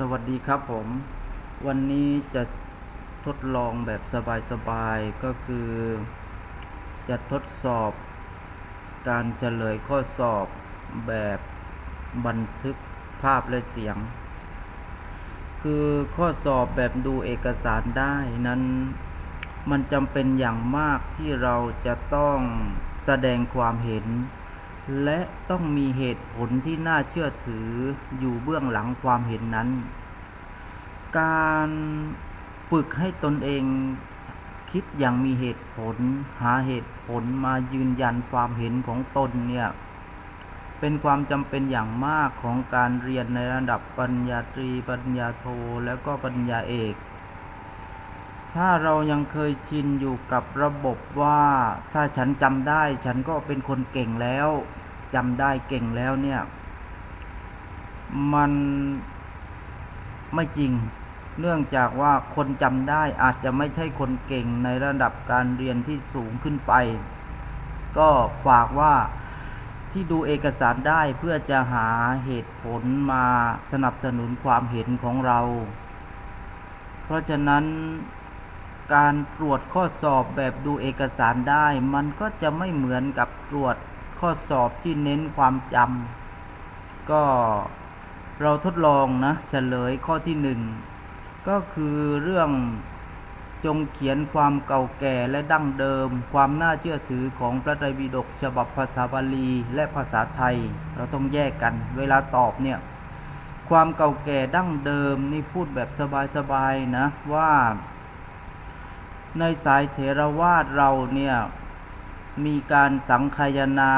สวัสดีครับผม วันนี้จะทดลองแบบสบายๆ ก็คือ จะทดสอบการเฉลยข้อสอบแบบบันทึกภาพและเสียง คือข้อสอบแบบดูเอกสารได้นั้น มันจำเป็นอย่างมากที่เราจะต้องแสดงความเห็น และต้องมีเหตุผลที่น่าเชื่อถืออยู่เบื้องหลังความเห็นนั้น การฝึกให้ตนเองคิดอย่างมีเหตุผล หาเหตุผลมายืนยันความเห็นของตนเนี่ยเป็นความจำเป็นอย่างมากของการเรียนในระดับปริญญาตรีปริญญาโท แล้วก็ปริญญาเอก ถ้าเรายังเคยชินอยู่กับระบบว่า ถ้าฉันจำได้ ฉันก็เป็นคนเก่งแล้ว จำได้เก่งแล้วเนี่ย มันไม่จริง เนื่องจากว่าคนจำได้อาจจะไม่ใช่คนเก่งในระดับการเรียนที่สูงขึ้นไป ก็ฝากว่าที่ดูเอกสารได้เพื่อจะหาเหตุผลมาสนับสนุนความเห็นของเรา เพราะฉะนั้นการตรวจข้อสอบแบบดูเอกสารได้ มันก็จะไม่เหมือนกับตรวจ ข้อสอบที่เน้นความจำก็เราทดลองนะเฉลยข้อที่หนึ่งก็คือเรื่องจงเขียนความเก่าแก่และดั้งเดิม ความน่าเชื่อถือของพระไตรปิฎกฉบับภาษาบาลีและภาษาไทย เราต้องแยกกัน เวลาตอบเนี่ย ความเก่าแก่ดั้งเดิมนี่พูดแบบสบายๆนะว่า ในสายเถรวาทเราเนี่ย มีการสังคายนา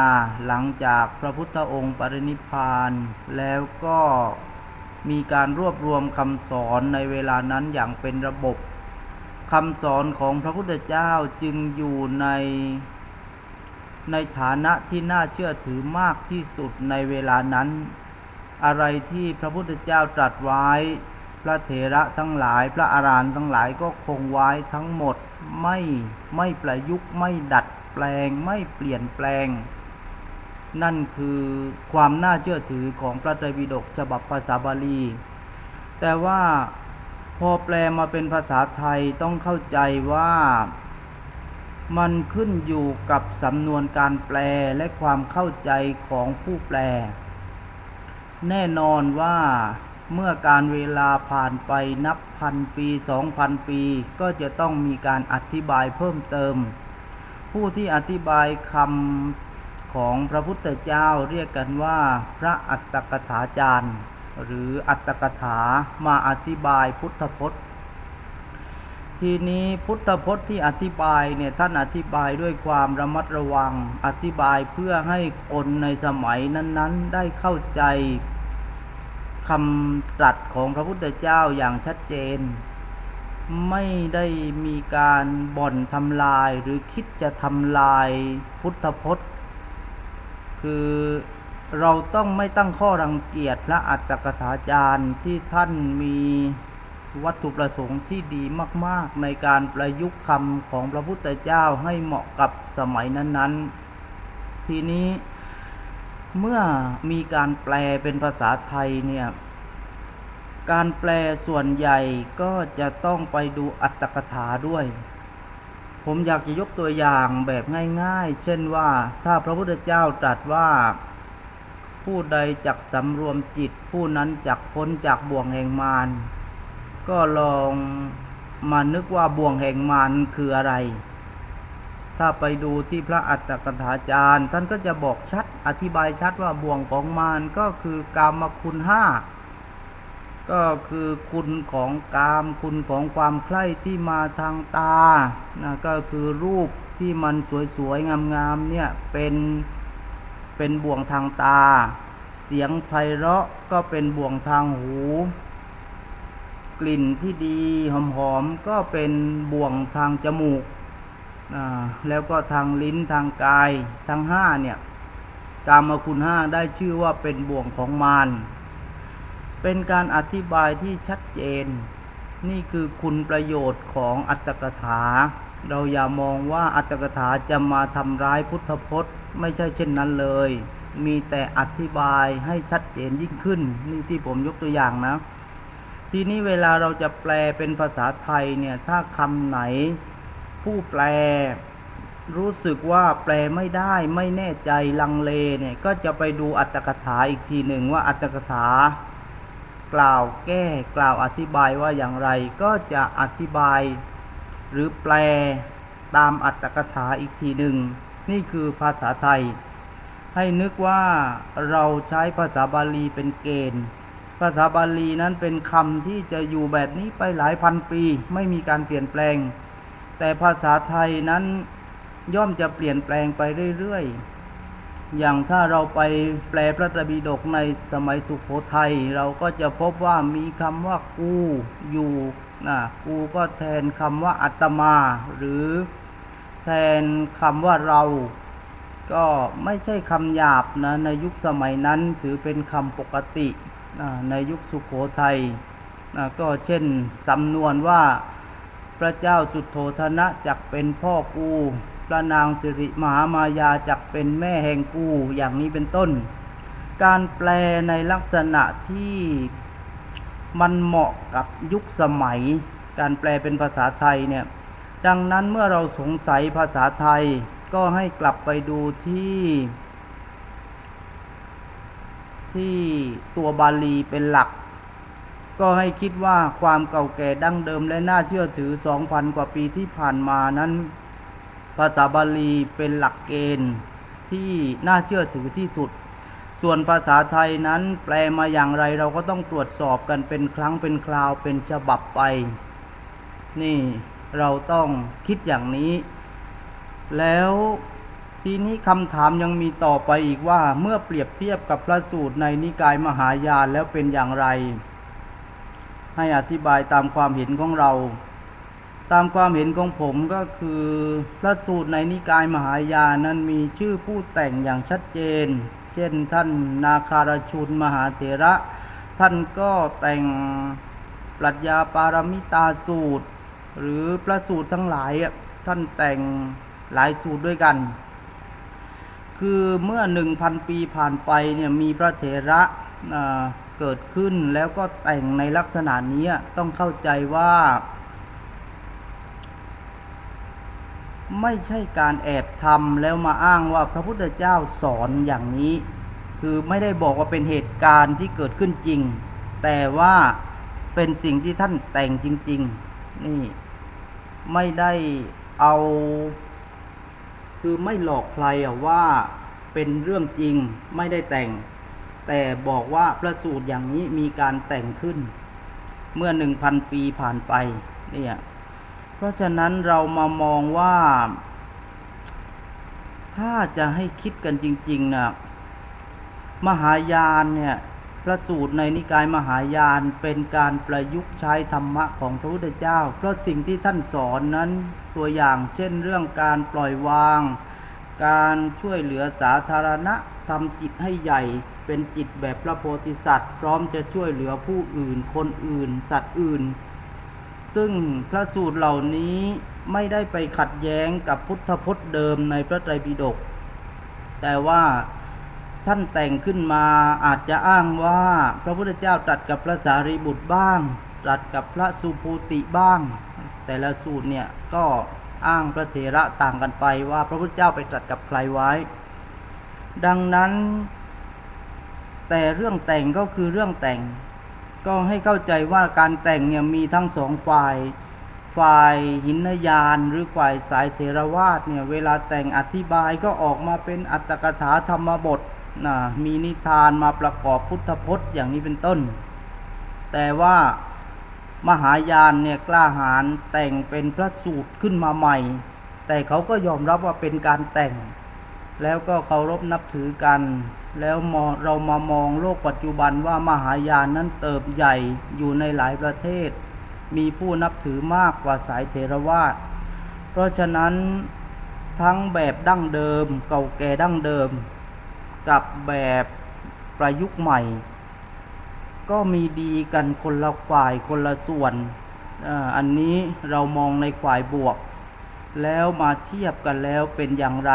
หลังจากพระพุทธองค์ปรินิพาน แล้วก็มีการรวบรวมคำสอนในเวลานั้นอย่างเป็นระบบคำสอนของพระพุทธเจ้าจึงอยู่ในในฐานะที่น่าเชื่อถือมากที่สุดในเวลานั้น อะไรที่พระพุทธเจ้าตรัสไว้ พระเถระทั้งหลาย พระอารานทั้งหลายก็คงไว้ทั้งหมดไม่ไม่ประยุกต์ไม่ดัด แปลงไม่เปลี่ยนแปลง นั่นคือความน่าเชื่อถือของพระไตรปิฎกฉบับภาษาบาลี แต่ว่าพอแปลมาเป็นภาษาไทยต้องเข้าใจว่ามันขึ้นอยู่กับสำนวนการแปลและความเข้าใจของผู้แปล แน่นอนว่าเมื่อการเวลาผ่านไปนับพันปีสองพันปี ก็จะต้องมีการอธิบายเพิ่มเติม ผู้ที่อธิบายคำของพระพุทธเจ้าเรียกกันว่า พระอัตถกถาจารย์ หรืออัตถกถามาอธิบายพุทธพจน์ ทีนี้พุทธพจน์ที่อธิบายเนี่ยท่านอธิบายด้วยความระมัดระวัง อธิบายเพื่อให้คนในสมัยนั้น ๆ ได้เข้าใจคำตรัสของพระพุทธเจ้าอย่างชัดเจน ไม่ได้มีการบ่อนทำลายหรือคิดจะทำลายพุทธพจน์ คือเราต้องไม่ตั้งข้อรังเกียจพระอัตถกถาจารย์ที่ท่านมีวัตถุประสงค์ที่ดีมาก ๆ ในการประยุกต์คำของพระพุทธเจ้าให้เหมาะกับสมัยนั้น ๆ ทีนี้เมื่อมีการแปลเป็นภาษาไทยเนี่ย การแปลส่วนใหญ่ก็จะต้องไปดูอัตถกถาด้วย ผมอยากจะยกตัวอย่างแบบง่ายๆ เช่นว่าถ้าพระพุทธเจ้าตรัสว่า ผู้ใดจักสำรวมจิต ผู้นั้นจักพ้นจากบ่วงแห่งมารก็ลองมานึกว่าบ่วงแห่งมารคืออะไร ถ้าไปดูที่พระอัตถกถาจารย์ ท่านก็จะบอกชัดอธิบายชัดว่าบ่วงของมารก็คือกามคุณห้า ก็คือคุณของกาม คุณของความใคร่ที่มาทางตานะก็คือรูปที่มันสวยๆ งามๆเนี่ยเป็นเป็นบ่วงทางตา เสียงไพเราะก็เป็นบ่วงทางหู กลิ่นที่ดีหอมๆ ก็เป็นบ่วงทางจมูก แล้วก็ทางลิ้นทางกายทั้งห้าเนี่ยกามคุณห้าได้ชื่อว่าเป็นบ่วงของมาร เป็นการอธิบายที่ชัดเจน นี่คือคุณประโยชน์ของอัตถกถา เราอย่ามองว่าอัตถกถาจะมาทำร้ายพุทธพจน์ ไม่ใช่เช่นนั้นเลย มีแต่อธิบายให้ชัดเจนยิ่งขึ้น นี่ที่ผมยกตัวอย่างนะ ทีนี้เวลาเราจะแปลเป็นภาษาไทยเนี่ยถ้าคำไหน ผู้แปลรู้สึกว่าแปลไม่ได้ไม่แน่ใจลังเลเนี่ยก็จะไปดูอัตถกถาอีกทีหนึ่งว่าอัตถกถา กล่าวแก้กล่าวอธิบายว่าอย่างไรก็จะอธิบายหรือแปลตามอัตถกถาอีกทีหนึ่ง นี่คือภาษาไทย ให้นึกว่าเราใช้ภาษาบาลีเป็นเกณฑ์ ภาษาบาลีนั้นเป็นคำที่จะอยู่แบบนี้ไปหลายพันปีไม่มีการเปลี่ยนแปลง แต่ภาษาไทยนั้นย่อมจะเปลี่ยนแปลงไปเรื่อยๆ อย่างถ้าเราไปแปลพระตรปิฎกในสมัยสุขโขทัยเราก็จะพบว่ามีคำว่ากูอยู่นะกูก็แทนคำว่าอัตมา หรือแทนคำว่าเรา ก็ไม่ใช่คำหยาบนะในยุคสมัยนั้นถือเป็นคำปกตินะในยุคสุขโขทัยนะก็เช่นสำนวนว่าพระเจ้าสุโธธนะจักเป็นพ่อกู พระนางสิริมหามายาจักเป็นแม่แห่งกูอย่างนี้เป็นต้น การแปลในลักษณะที่มันเหมาะกับยุคสมัย การแปลเป็นภาษาไทยเนี่ย ดังนั้นเมื่อเราสงสัยภาษาไทยก็ให้กลับไปดูที่ ที่ตัวบาลีเป็นหลัก ก็ให้คิดว่าความเก่าแก่ดั้งเดิมและน่าเชื่อถือ 2,000 กว่าปีที่ผ่านมานั้น ภาษาบาลีเป็นหลักเกณฑ์ที่น่าเชื่อถือที่สุด ส่วนภาษาไทยนั้นแปลมาอย่างไรเราก็ต้องตรวจสอบกันเป็นครั้งเป็นคราวเป็นฉบับไป นี่เราต้องคิดอย่างนี้ แล้วทีนี้คำถามยังมีต่อไปอีกว่าเมื่อเปรียบเทียบกับพระสูตรในนิกายมหายานแล้วเป็นอย่างไร ให้อธิบายตามความเห็นของเรา ตามความเห็นของผมก็คือพระสูตรในนิกายมหายานนั้นมีชื่อผู้แต่งอย่างชัดเจน เช่นท่านนาคารชุนมหาเถระ ท่านก็แต่งปรัชญาปารมิตาสูตร หรือพระสูตรทั้งหลายท่านแต่งหลายสูตรด้วยกัน คือเมื่อหนึ่งพันปีผ่านไปเนี่ยมีพระเถระเกิดขึ้นแล้วก็แต่งในลักษณะนี้ต้องเข้าใจว่า ไม่ใช่การแอบทำแล้วมาอ้างว่าพระพุทธเจ้าสอนอย่างนี้ คือไม่ได้บอกว่าเป็นเหตุการณ์ที่เกิดขึ้นจริง แต่ว่าเป็นสิ่งที่ท่านแต่งจริง ๆ นี่ ไม่ได้เอา คือไม่หลอกใครว่าเป็นเรื่องจริงไม่ได้แต่ง แต่บอกว่าพระสูตรอย่างนี้มีการแต่งขึ้น เมื่อหนึ่งพันปีผ่านไปเนี่ย เพราะฉะนั้นเรามามองว่า ถ้าจะให้คิดกันจริงๆนะมหายานเนี่ยพระสูตรในนิกายมหายานเป็นการประยุกต์ใช้ธรรมะของพระพุทธเจ้า เพราะสิ่งที่ท่านสอนนั้นตัวอย่างเช่นเรื่องการปล่อยวาง การช่วยเหลือสาธารณะทำจิตให้ใหญ่เป็นจิตแบบพระโพธิสัตว์ พร้อมจะช่วยเหลือผู้อื่น คนอื่น สัตว์อื่น ซึ่งพระสูตรเหล่านี้ไม่ได้ไปขัดแย้งกับพุทธพจน์เดิมในพระไตรปิฎกแต่ว่าท่านแต่งขึ้นมาอาจจะอ้างว่าพระพุทธเจ้าตรัสกับพระสารีบุตรบ้างตรัสกับพระสุภูติบ้าง แต่ละสูตรเนี่ยก็อ้างพระเถระต่างกันไปว่าพระพุทธเจ้าไปตรัสกับใครไว้ ดังนั้น แต่เรื่องแต่งก็คือเรื่องแต่ง ก็ให้เข้าใจว่าการแต่งเนี่ยมีทั้งสองฝ่าย ฝ่ายหินยานหรือฝ่ายสายเทรวาสเนี่ยเวลาแต่งอธิบายก็ออกมาเป็นอัตถกถาธรรมบทนะมีนิทานมาประกอบพุทธพจน์อย่างนี้เป็นต้น แต่ว่ามหายานเนี่ยกล้าหาญแต่งเป็นพระสูตรขึ้นมาใหม่ แต่เขาก็ยอมรับว่าเป็นการแต่ง แล้วก็เคารพนับถือกัน แล้วเรามามองโลกปัจจุบันว่ามหายานนั้นเติบใหญ่อยู่ในหลายประเทศ มีผู้นับถือมากกว่าสายเทรวาสเพราะฉะนั้นทั้งแบบดั้งเดิม เก่าแก่ดั้งเดิม กับแบบประยุกต์ใหม่ ก็มีดีกันคนละฝ่ายคนละส่วนอันนี้เรามองในฝ่ายบวก แล้วมาเทียบกันแล้วเป็นอย่างไร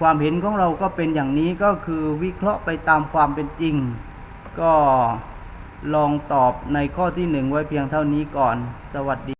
ความเห็นของเราก็เป็นอย่างนี้ก็คือวิเคราะห์ไปตามความเป็นจริง ก็ลองตอบในข้อที่หนึ่งไว้เพียงเท่านี้ก่อน สวัสดี